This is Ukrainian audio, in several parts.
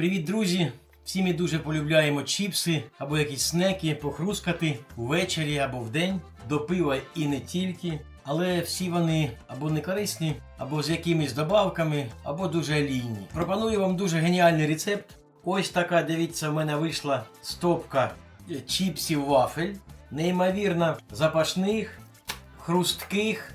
Привіт, друзі! Всі ми дуже полюбляємо чіпси або якісь снеки, похрускати увечері або вдень, до пива і не тільки. Але всі вони або не корисні, або з якимись добавками, або дуже олійні. Пропоную вам дуже геніальний рецепт. Ось така, дивіться, в мене вийшла стопка е, чіпсів вафель. Неймовірно запашних, хрустких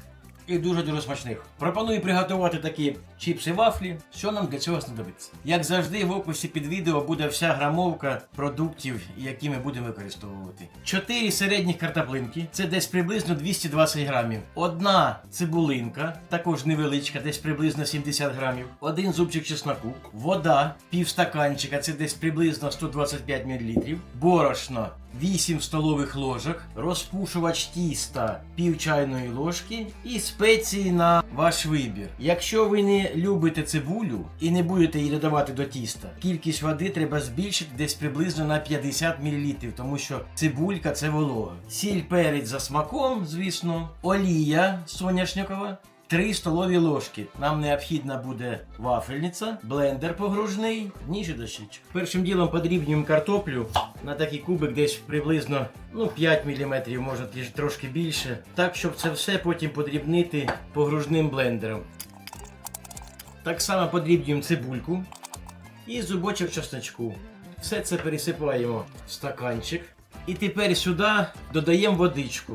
і дуже-дуже смачних. Пропоную приготувати такі чіпси вафлі. Що нам для цього знадобиться? Як завжди, в описі під відео буде вся грамовка продуктів, які ми будемо використовувати. Чотири середніх картоплинки, це десь приблизно 220 грамів. Одна цибулинка, також невеличка, десь приблизно 70 грамів. Один зубчик чесноку, вода, пів стаканчика, це десь приблизно 125 мл. Борошно 8 столових ложок, розпушувач тіста пів чайної ложки і спеції на ваш вибір. Якщо ви не любите цибулю і не будете її додавати до тіста, кількість води треба збільшити десь приблизно на 50 мл, тому що цибулька це волога. Сіль перець за смаком, звісно, олія соняшникова. 3 столові ложки. Нам необхідна буде вафельниця, блендер погружний, ніж і. Першим ділом подрібнюємо картоплю на такий кубик десь приблизно ну, 5 мм, може трошки більше. Так, щоб це все потім подрібнити погружним блендером. Так само подрібнюємо цибульку і зубочок чесночку. Все це пересипаємо в стаканчик. І тепер сюди додаємо водичку.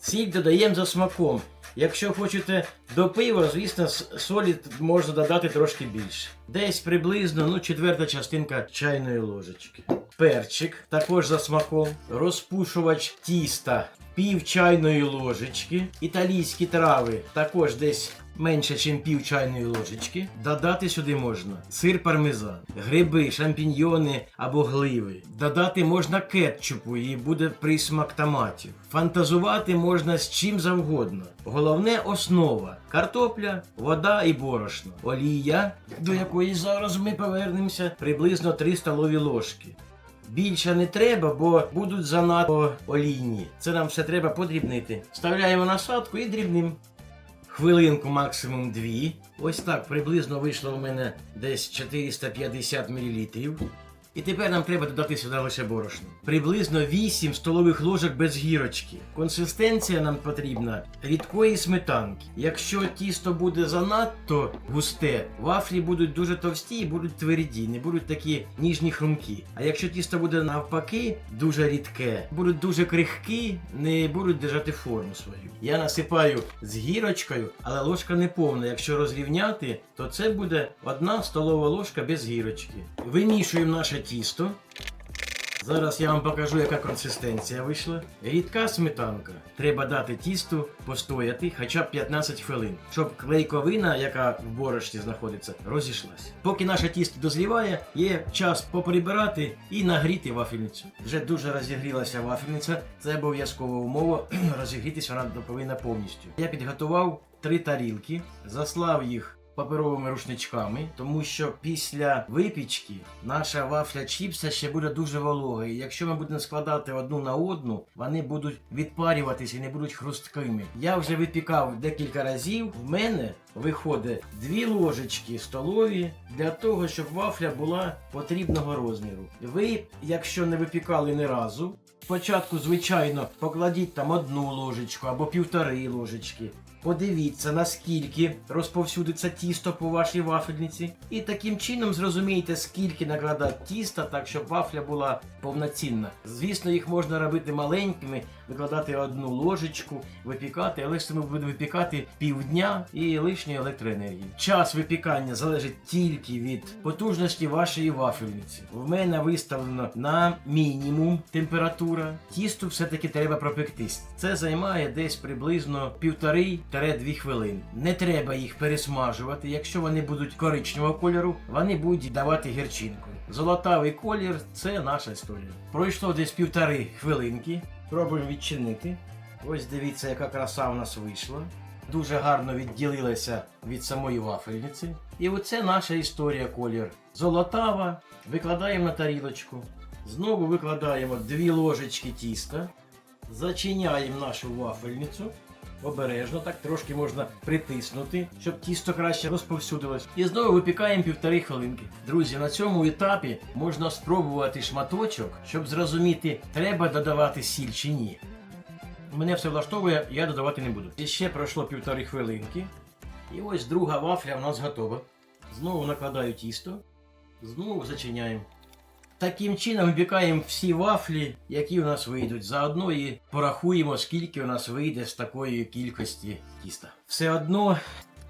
Сіль додаємо за смаком. Якщо хочете до пива, звісно, солі можна додати трошки більше. Десь приблизно ну, четверта частинка чайної ложечки. Перчик також за смаком. Розпушувач тіста пів чайної ложечки. Італійські трави також десь менше, ніж пів чайної ложечки. Додати сюди можна сир пармезан, гриби, шампіньйони або гливи. Додати можна кетчупу і буде присмак томатів. Фантазувати можна з чим завгодно. Головне основа картопля, вода і борошно. Олія, до якої зараз ми повернемося, приблизно 3 столові ложки. Більше не треба, бо будуть занадто олійні. Це нам все треба подрібнити. Вставляємо насадку і дрібним. Хвилинку, максимум дві. Ось так приблизно вийшло у мене десь 450 мл. І тепер нам треба додати сюди лише борошно. Приблизно 8 столових ложок без гірочки. Консистенція нам потрібна рідкої сметанки. Якщо тісто буде занадто густе, вафлі будуть дуже товсті і будуть тверді, не будуть такі ніжні хрумкі. А якщо тісто буде навпаки дуже рідке, будуть дуже крихкі, не будуть держати форму свою. Я насипаю з гірочкою, але ложка не повна. Якщо розрівняти, то це буде одна столова ложка без гірочки. Вимішуємо наше тісто. Зараз я вам покажу, яка консистенція вийшла. Рідка сметанка. Треба дати тісту постояти хоча б 15 хвилин, щоб клейковина, яка в борошні знаходиться, розійшлася. Поки наше тісто дозріває, є час поприбирати і нагріти вафельницю. Вже дуже розігрілася вафельниця. Це обов'язкова умова. Розігрітися вона повинна повністю. Я підготував три тарілки, заслав їх паперовими рушничками, тому що після випічки наша вафля чіпса ще буде дуже волога. І якщо ми будемо складати одну на одну, вони будуть відпарюватися і не будуть хрусткими. Я вже випікав декілька разів. В мене виходить дві ложечки столові для того, щоб вафля була потрібного розміру. Ви, якщо не випікали ні разу, спочатку, звичайно, покладіть там одну ложечку або півтори ложечки. Подивіться, наскільки розповсюдиться тісто по вашій вафельниці. І таким чином зрозумієте, скільки накладати тіста, так щоб вафля була повноцінна. Звісно, їх можна робити маленькими, викладати одну ложечку, випікати, але ж це ми будемо випікати півдня і лишньої електроенергії. Час випікання залежить тільки від потужності вашої вафельниці. В мене виставлено на мінімум температура. Тісту все-таки треба пропектись. Це займає десь приблизно півтори-дві хвилини. Не треба їх пересмажувати. Якщо вони будуть коричневого кольору, вони будуть давати гірчинку. Золотавий колір це наша історія. Пройшло десь півтори хвилинки. Пробуємо відчинити. Ось дивіться, яка краса у нас вийшла. Дуже гарно відділилася від самої вафельниці. І оце наша історія колір. Золотава. Викладаємо на тарілочку. Знову викладаємо дві ложечки тіста. Зачиняємо нашу вафельницю. Обережно, так трошки можна притиснути, щоб тісто краще розповсюдилось. І знову випікаємо півтори хвилинки. Друзі, на цьому етапі можна спробувати шматочок, щоб зрозуміти, треба додавати сіль чи ні. Мене все влаштовує, я додавати не буду. І ще пройшло півтори хвилинки. І ось друга вафля у нас готова. Знову накладаю тісто, знову зачиняємо. Таким чином випікаємо всі вафлі, які у нас вийдуть. Заодно і порахуємо, скільки у нас вийде з такої кількості тіста. Все одно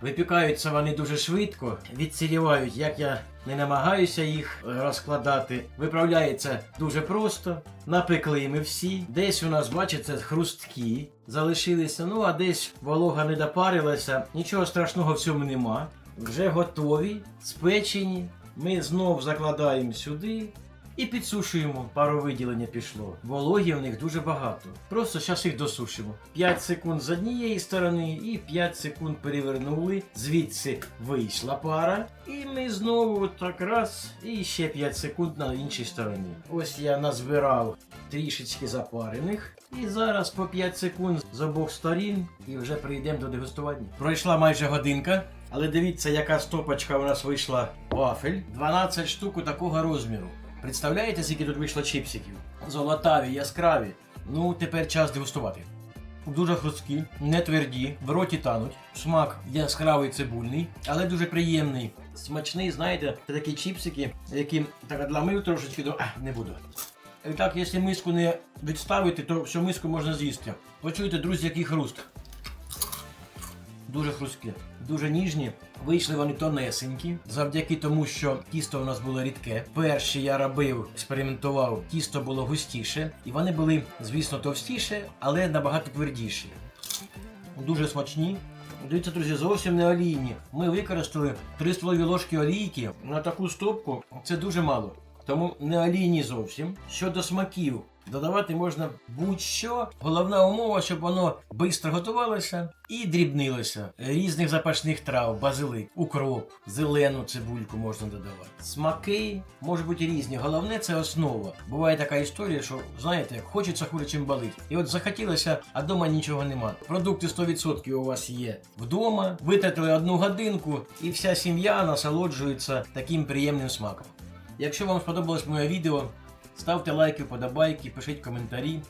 випікаються вони дуже швидко, відсирівають, як я не намагаюся їх розкладати. Виправляється дуже просто. Напекли ми всі. Десь у нас, бачите, хрусткі залишилися, ну а десь волога не допарилася. Нічого страшного в цьому нема. Вже готові, спечені. Ми знов закладаємо сюди і підсушуємо. Паровиділення пішло. Вологі в них дуже багато. Просто зараз їх досушимо. 5 секунд з однієї сторони і 5 секунд перевернули. Звідси вийшла пара. І ми знову так раз і ще 5 секунд на іншій стороні. Ось я назбирав трішечки запарених. І зараз по 5 секунд з обох сторін і вже прийдемо до дегустування. Пройшла майже годинка. Але дивіться, яка стопочка у нас вийшла вафель. 12 штук у такого розміру. Представляєте, скільки тут вийшло чіпсиків? Золотаві, яскраві. Ну, тепер час дегустувати. Дуже хрусткі, не тверді, в роті тануть. Смак яскравий цибульний, але дуже приємний. Смачний, знаєте, це такі чіпсики, які так отламив трошечки, то а, не буду. І так, якщо миску не відставити, то всю миску можна з'їсти. Почуйте, друзі, який хруст. Дуже хрусткі, дуже ніжні. Вийшли вони тонесенькі, завдяки тому, що тісто у нас було рідке. Перші я робив, експериментував, тісто було густіше, і вони були, звісно, товстіше, але набагато твердіші. Дуже смачні. Дивіться, друзі, зовсім не олійні. Ми використали 3 столові ложки олійки на таку стопку. Це дуже мало. Тому не олійні зовсім. Щодо смаків, додавати можна будь-що. Головна умова, щоб воно швидко готувалося і дрібнилося. Різних запашних трав, базилик, укроп, зелену цибульку можна додавати. Смаки можуть бути різні. Головне це основа. Буває така історія, що знаєте, хочеться хуже, чим болить. І от захотілося, а вдома нічого нема. Продукти 100% у вас є вдома. Витратили одну годинку, і вся сім'я насолоджується таким приємним смаком. Якщо вам сподобалось моє відео, ставте лайки, подобайки, пишіть коментарі,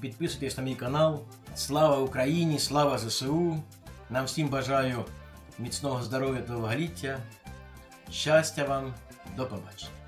підписуйтесь на мій канал. Слава Україні, слава ЗСУ! Нам всім бажаю міцного здоров'я та довголіття. Щастя вам, до побачення!